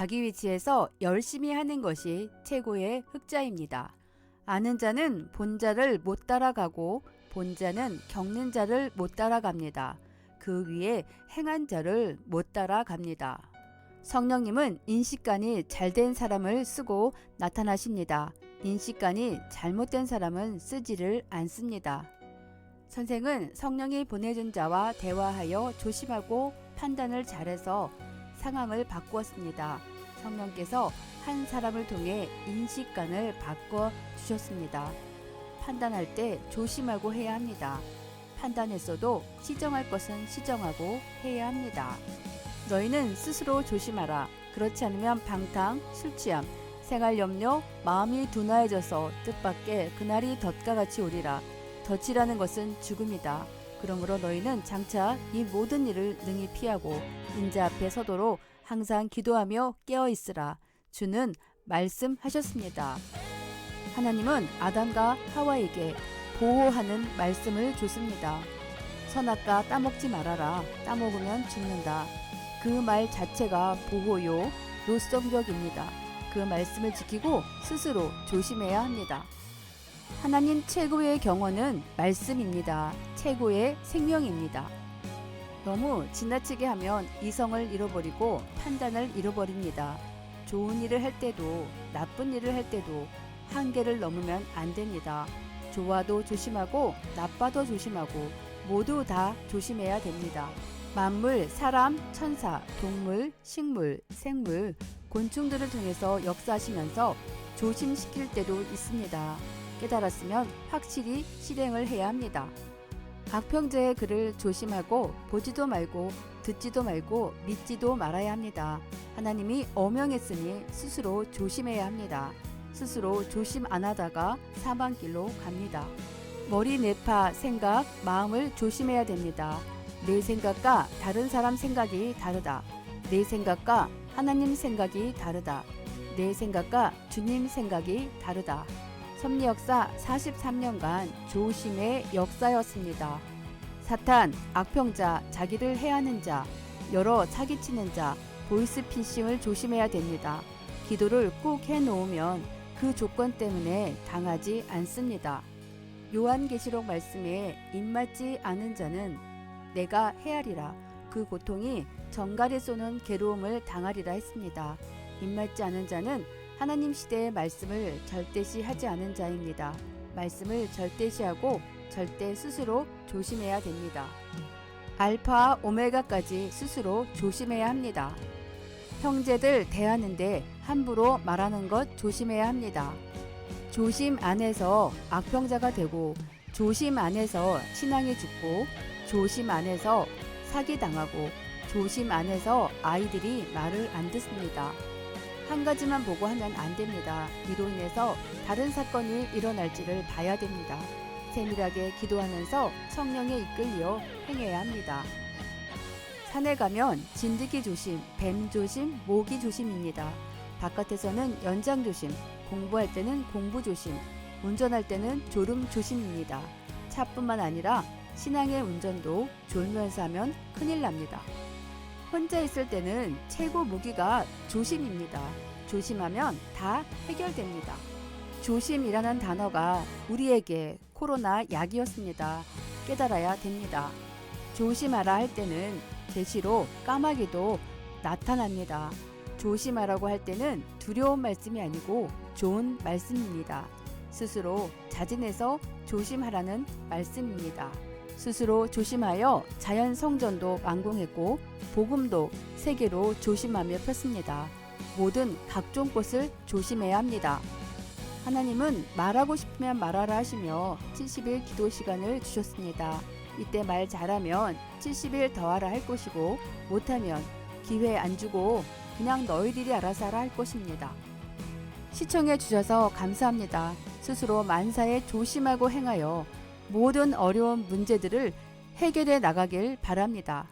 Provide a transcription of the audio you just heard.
자기 위치에서 열심히 하는 것이 최고의 흑자입니다. 아는 자는 본 자를 못 따라가고 본 자는 겪는 자를 못 따라갑니다. 그 위에 행한 자를 못 따라갑니다. 성령님은 인식관이 잘된 사람을 쓰고 나타나십니다. 인식관이 잘못된 사람은 쓰지를 않습니다. 선생은 성령이 보내준 자와 대화하여 조심하고 판단을 잘해서 상황을 바꾸었습니다. 성령께서 한 사람을 통해 인식관을 바꿔 주셨습니다. 판단할 때 조심하고 해야 합니다. 판단했어도 시정할 것은 시정하고 해야 합니다. 너희는 스스로 조심하라. 그렇지 않으면 방탕, 술 취함, 생활 염려, 마음이 둔화해져서 뜻밖의 그날이 덫과 같이 오리라. 덫이라는 것은 죽음이다. 그러므로 너희는 장차 이 모든 일을 능히 피하고 인자 앞에 서도록 항상 기도하며 깨어 있으라. 주는 말씀하셨습니다. 하나님은 아담과 하와에게 보호하는 말씀을 줬습니다. 선악과 따먹지 말아라. 따먹으면 죽는다. 그 말 자체가 보호요, 노성벽입니다. 그 말씀을 지키고 스스로 조심해야 합니다. 하나님 최고의 경원은 말씀입니다. 최고의 생명입니다. 너무 지나치게 하면 이성을 잃어버리고 판단을 잃어버립니다. 좋은 일을 할 때도 나쁜 일을 할 때도 한계를 넘으면 안 됩니다. 좋아도 조심하고 나빠도 조심하고 모두 다 조심해야 됩니다. 만물, 사람, 천사, 동물, 식물, 생물, 곤충들을 통해서 역사하시면서 조심시킬 때도 있습니다. 깨달았으면 확실히 실행을 해야 합니다. 악평자의 글을 조심하고 보지도 말고 듣지도 말고 믿지도 말아야 합니다. 하나님이 어명했으니 스스로 조심해야 합니다. 스스로 조심 안 하다가 사망길로 갑니다. 머리 뇌파 생각, 마음을 조심해야 됩니다. 내 생각과 다른 사람 생각이 다르다. 내 생각과 하나님 생각이 다르다. 내 생각과 주님 생각이 다르다. 섭리 역사 43년간 조심의 역사였습니다. 사탄, 악평자, 자기를 해하는 자, 여러 사기치는 자, 보이스피싱을 조심해야 됩니다. 기도를 꼭 해놓으면 그 조건 때문에 당하지 않습니다. 요한계시록 말씀에 입맞지 않은 자는 내가 헤아리라 그 고통이 정갈에 쏘는 괴로움을 당하리라 했습니다. 입맞지 않은 자는 하나님 시대의 말씀을 절대시 하지 않은 자입니다. 말씀을 절대시하고 절대 스스로 조심해야 됩니다. 알파와 오메가까지 스스로 조심해야 합니다. 형제들 대하는데 함부로 말하는 것 조심해야 합니다. 조심 안에서 악평자가 되고 조심 안에서 신앙이 죽고 조심 안에서 사기당하고 조심 안에서 아이들이 말을 안 듣습니다. 한 가지만 보고 하면 안 됩니다. 이로 인해서 다른 사건이 일어날지를 봐야 됩니다. 세밀하게 기도하면서 성령에 이끌려 행해야 합니다. 산에 가면 진드기 조심, 뱀 조심, 모기 조심입니다. 바깥에서는 연장 조심, 공부할 때는 공부 조심, 운전할 때는 졸음 조심입니다. 차뿐만 아니라 신앙의 운전도 졸면서 하면 큰일 납니다. 혼자 있을 때는 최고 무기가 조심입니다. 조심하면 다 해결됩니다. 조심이라는 단어가 우리에게 코로나 약이었습니다. 깨달아야 됩니다. 조심하라 할 때는 계시로 까마귀도 나타납니다. 조심하라고 할 때는 두려운 말씀이 아니고 좋은 말씀입니다. 스스로 자진해서 조심하라는 말씀입니다. 스스로 조심하여 자연 성전도 완공했고 복음도 세계로 조심하며 폈습니다. 모든 각종 것을 조심해야 합니다. 하나님은 말하고 싶으면 말하라 하시며 70일 기도 시간을 주셨습니다. 이때 말 잘하면 70일 더하라 할 것이고 못하면 기회 안 주고 그냥 너희들이 알아서 하라 할 것입니다. 시청해 주셔서 감사합니다. 스스로 만사에 조심하고 행하여 모든 어려운 문제들을 해결해 나가길 바랍니다.